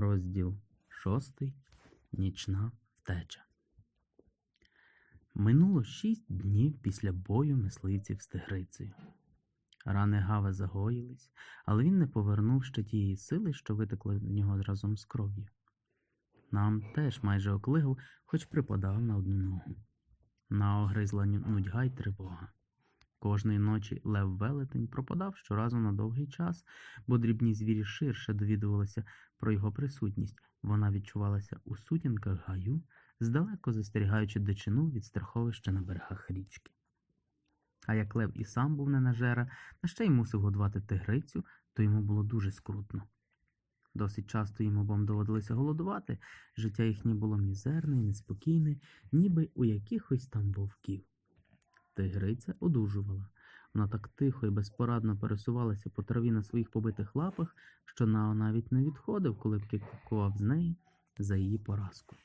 Розділ шостий. Нічна втеча. Минуло шість днів після бою мисливців з тигрицею. Рани Гава загоїлись, але він не повернув ще тієї сили, що витекла в нього разом з кров'ю. Нам теж майже оклигав, хоч припадав на одну ногу. На огризла нудьга й тривога. Кожної ночі Лев Велетень пропадав щоразу на довгий час, бо дрібні звірі ширше довідувалися про його присутність. Вона відчувалася у сутінках гаю, здалеку застерігаючи дичину від страховища на берегах річки. А як Лев і сам був ненажера, та ще й мусив годувати тигрицю, то йому було дуже скрутно. Досить часто їм обом доводилося голодувати, життя їхнє було мізерне і неспокійне, ніби у якихось там вовків. Тигриця одужувала. Вона так тихо і безпорадно пересувалася по траві на своїх побитих лапах, що Нао навіть не відходив, коли б кікував з неї за її поразку.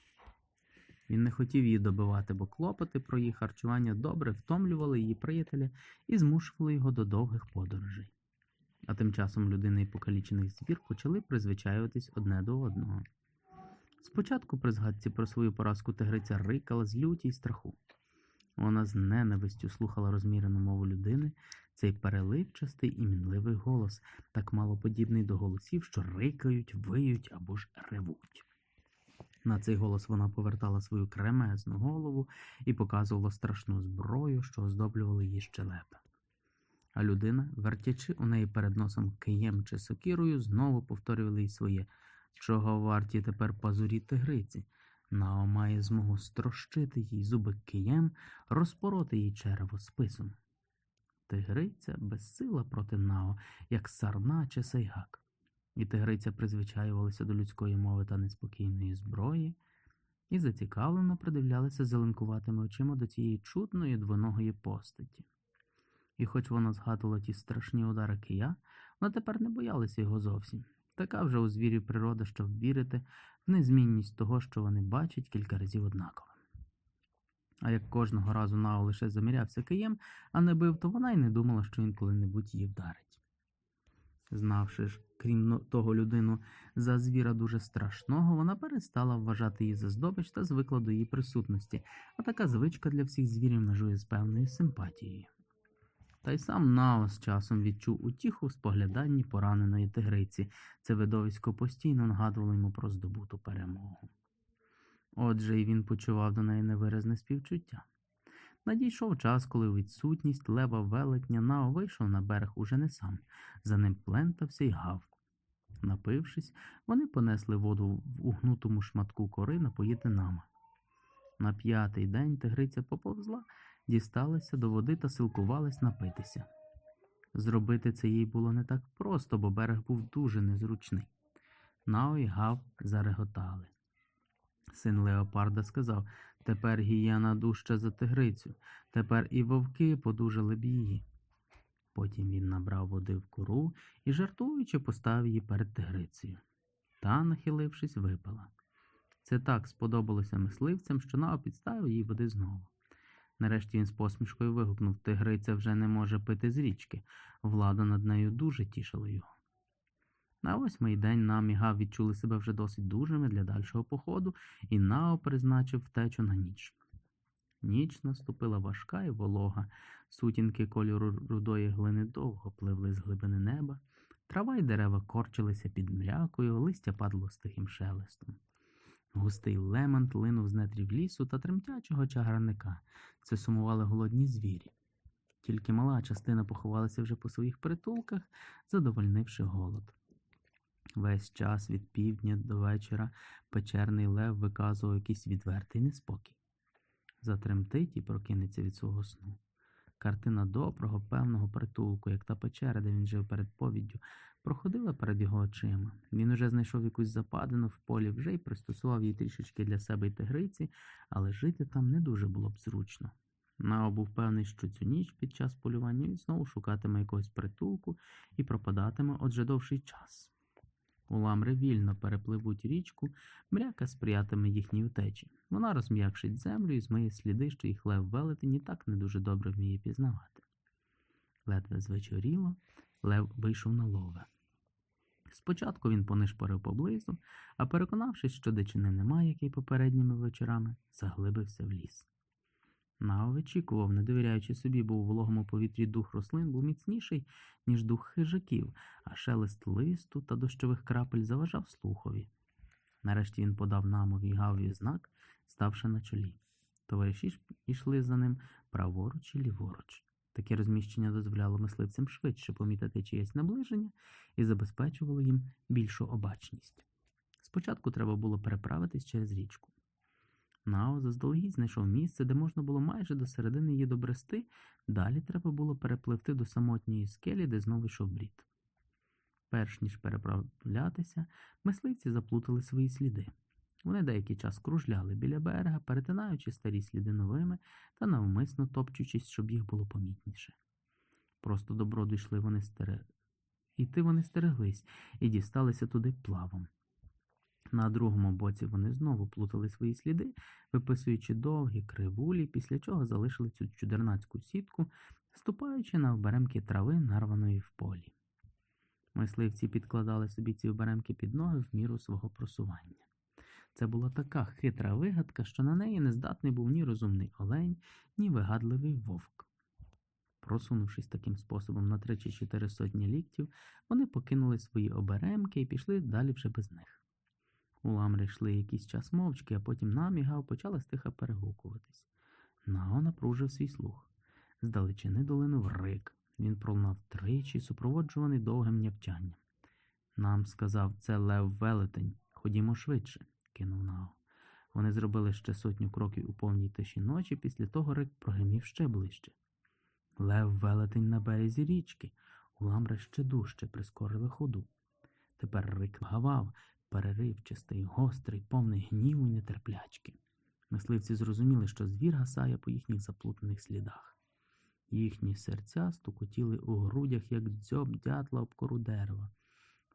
Він не хотів її добивати, бо клопоти про її харчування добре втомлювали її приятеля і змушували його до довгих подорожей. А тим часом людина і покалічений звір почали призвичаюватись одне до одного. Спочатку при згадці про свою поразку тигриця рикала з люті й страху. Вона з ненавистю слухала розмірену мову людини, цей переливчастий і мінливий голос, так мало подібний до голосів, що рикають, виють або ж ревуть. На цей голос вона повертала свою кремезну голову і показувала страшну зброю, що оздоблювала її щелепи. А людина, вертячи у неї перед носом києм чи сокирою, знову повторювала їй своє, чого варті тепер пазурі тигриці. Нао має змогу строщити їй зуби києм, розпороти їй черево списом. Тигриця безсила проти Нао, як сарна чи сайгак. І тигриця призвичаювалася до людської мови та неспокійної зброї, і зацікавлено придивлялася зеленкуватими очима до цієї чудної двоногої постаті. І хоч вона згадувала ті страшні удари кия, вона тепер не боялася його зовсім. Така вже у звірів природа, щоб вірити в незмінність того, що вони бачать кілька разів однаково. А як кожного разу Нао лише замірявся києм, а не бив, то вона й не думала, що він коли-небудь її вдарить. Знавши ж, крім того людину за звіра дуже страшного, вона перестала вважати її за здобич та звикла до її присутності, а така звичка для всіх звірів межує з певною симпатією. Та й сам Нао з часом відчув утіху в спогляданні пораненої тигриці. Це видовисько постійно нагадувало йому про здобуту перемогу. Отже, і він почував до неї невиразне співчуття. Надійшов час, коли відсутність лева велетня Нао вийшов на берег уже не сам. За ним плентався й гав. Напившись, вони понесли воду в угнутому шматку кори напоїти нама. На п'ятий день тигриця поповзла, дісталася до води та силкувалась напитися. Зробити це їй було не так просто, бо берег був дуже незручний. Нао і Гав зареготали. Син Леопарда сказав тепер гієна дужча за тигрицю, тепер і вовки подужали б її. Потім він набрав води в куру і, жартуючи, поставив її перед тигрицею. Та, нахилившись, випила. Це так сподобалося мисливцям, що Нао підставив їй води знову. Нарешті він з посмішкою вигукнув Тигриця вже не може пити з річки. Влада над нею дуже тішила його. На восьмий день нам і Гав відчули себе вже досить дужими для дальшого походу, і Нао призначив втечу на ніч. Ніч наступила важка і волога, сутінки кольору рудої глини довго пливли з глибини неба, трава й дерева корчилися під мрякою, листя падло з тихим шелестом. Густий лемонт линув з нетрів лісу та тремтячого чагарника. Це сумували голодні звірі. Тільки мала частина поховалася вже по своїх притулках, задовольнивши голод. Весь час від півдня до вечора печерний лев виказував якийсь відвертий неспокій. Затремтить і прокинеться від свого сну. Картина доброго, певного притулку, як та печера, де він жив перед повіддю, проходила перед його очима. Він уже знайшов якусь западину в полі, вже й пристосував її трішечки для себе й тигриці, але жити там не дуже було б зручно. Нао був певний, що цю ніч під час полювання він знову шукатиме якогось притулку і пропадатиме отже довший час. Уламри вільно перепливуть річку, мряка сприятиме їхній утечі. Вона розм'якшить землю і змиє сліди, що їх лев велетень так не дуже добре вміє пізнавати. Ледве звечоріло, лев вийшов на лове. Спочатку він понишпорив поблизу, а переконавшись, що дичини немає, як і попередніми вечорами, заглибився в ліс. Нао вичікував, не довіряючи собі, бо у вологому повітрі дух рослин був міцніший, ніж дух хижаків, а шелест листу та дощових крапель заважав слухові. Нарешті він подав намові гаві знак, ставши на чолі. Товариші йшли за ним праворуч і ліворуч. Таке розміщення дозволяло мисливцям швидше помітити чиєсь наближення і забезпечувало їм більшу обачність. Спочатку треба було переправитись через річку. Нао заздалегідь знайшов місце, де можна було майже до середини її добрести, далі треба було перепливти до самотньої скелі, де знову йшов брід. Перш ніж переправлятися, мисливці заплутали свої сліди. Вони деякий час кружляли біля берега, перетинаючи старі сліди новими та навмисно топчучись, щоб їх було помітніше. Просто до броду йшли вони стере... Іти вони стереглись і дісталися туди плавом. На другому боці вони знову плутали свої сліди, виписуючи довгі кривулі, після чого залишили цю чудернацьку сітку, ступаючи на оберемки трави, нарваної в полі. Мисливці підкладали собі ці оберемки під ноги в міру свого просування. Це була така хитра вигадка, що на неї не здатний був ні розумний олень, ні вигадливий вовк. Просунувшись таким способом на три чи чотири сотні ліктів, вони покинули свої оберемки і пішли далі вже без них. Уламри йшли якийсь час мовчки, а потім намігав почала стиха перегукуватись. Нао напружив свій слух. Здалечини долинув рик. Він пролунав тричі, супроводжуваний довгим нявчанням. Нам сказав це Лев Велетень. Ходімо швидше, кинув Нао. Вони зробили ще сотню кроків у повній тиші ночі, після того рик прогримів ще ближче. Лев велетень на березі річки. Уламри ще дужче прискорили ходу. Тепер рик гавав, переривчастий, гострий, повний гніву й нетерплячки. Мисливці зрозуміли, що звір гасає по їхніх заплутаних слідах. Їхні серця стукотіли у грудях, як дзьоб дятла об кору дерева.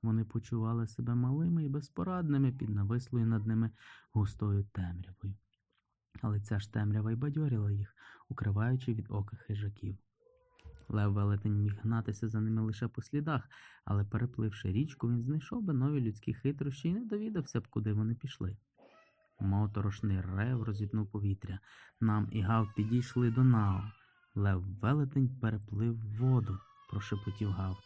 Вони почували себе малими і безпорадними під навислою над ними густою темрявою. Але ця ж темрява й бадьорила їх, укриваючи від ока хижаків. Лев велетень міг гнатися за ними лише по слідах, але перепливши річку, він знайшов би нові людські хитрощі і не довідався б, куди вони пішли. Моторошний рев розітнув повітря. Нам і гав підійшли до Нао. Лев велетень переплив воду, прошепотів гав.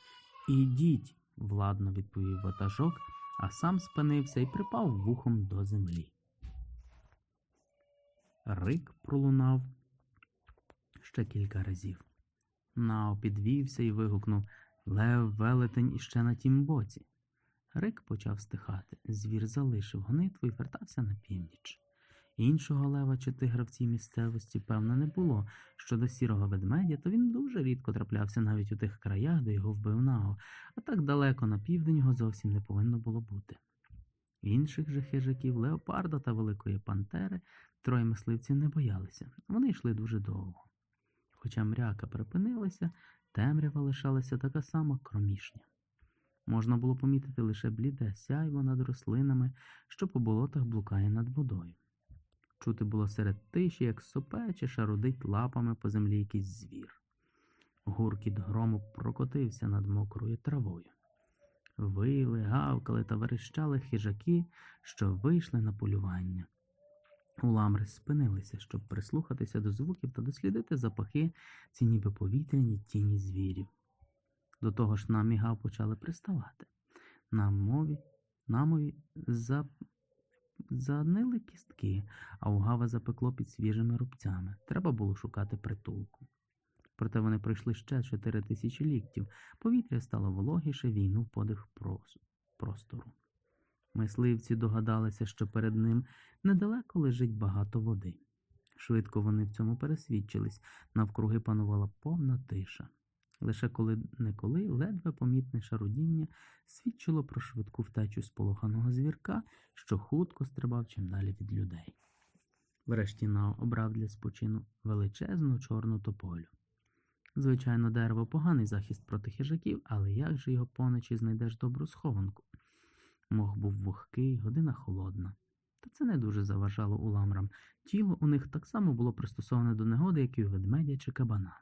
Ідіть, владно відповів ватажок, а сам спинився і припав вухом до землі. Рик пролунав ще кілька разів. Нао підвівся і вигукнув Лев велетень іще на тім боці. Рик почав стихати. Звір залишив гонитву і вертався на північ. Іншого лева чи тигра в цій місцевості, певно, не було. Щодо сірого ведмедя, то він дуже рідко траплявся навіть у тих краях, де його вбив Нао, а так далеко на південь його зовсім не повинно було бути. Інших же хижаків, леопарда та великої пантери, троє мисливців не боялися. Вони йшли дуже довго. Хоча мряка припинилася, темрява лишалася така сама кромішня. Можна було помітити лише бліде сяйво над рослинами, що по болотах блукає над водою. Чути було серед тиші, як сопе чи лапами по землі якийсь звір. Гуркіт грому прокотився над мокрою травою. Вили, гавкали та верещали хижаки, що вийшли на полювання. Уламри спинилися, щоб прислухатися до звуків та дослідити запахи, ці ніби повітряні тіні звірів. До того ж нам і гав почали приставати. На мові, намові за... занили кістки, а у гава запекло під свіжими рубцями. Треба було шукати притулку. Проте вони пройшли ще чотири тисячі ліктів. Повітря стало вологіше, війнув подих прос... простору. Мисливці догадалися, що перед ним недалеко лежить багато води. Швидко вони в цьому пересвідчились, навкруги панувала повна тиша. Лише коли неколи ледве помітне шарудіння свідчило про швидку втечу сполоханого звірка, що хутко стрибав чим далі від людей. Врешті Нао обрав для спочину величезну чорну тополю. Звичайно, дерево поганий захист проти хижаків, але як же його поночі знайдеш добру схованку? Мох був вогкий, година холодна. Та це не дуже заважало уламрам. Тіло у них так само було пристосоване до негоди, як і у ведмедя чи кабана.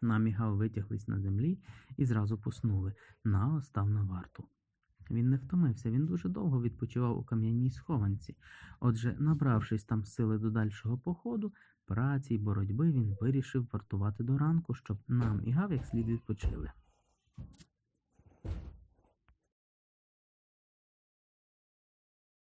Намігав витяглись на землі і зразу поснули. Нао став на варту. Він не втомився, він дуже довго відпочивав у кам'яній схованці. Отже, набравшись там сили до дальшого походу, праці й боротьби, він вирішив вартувати до ранку, щоб нам і гав як слід відпочили.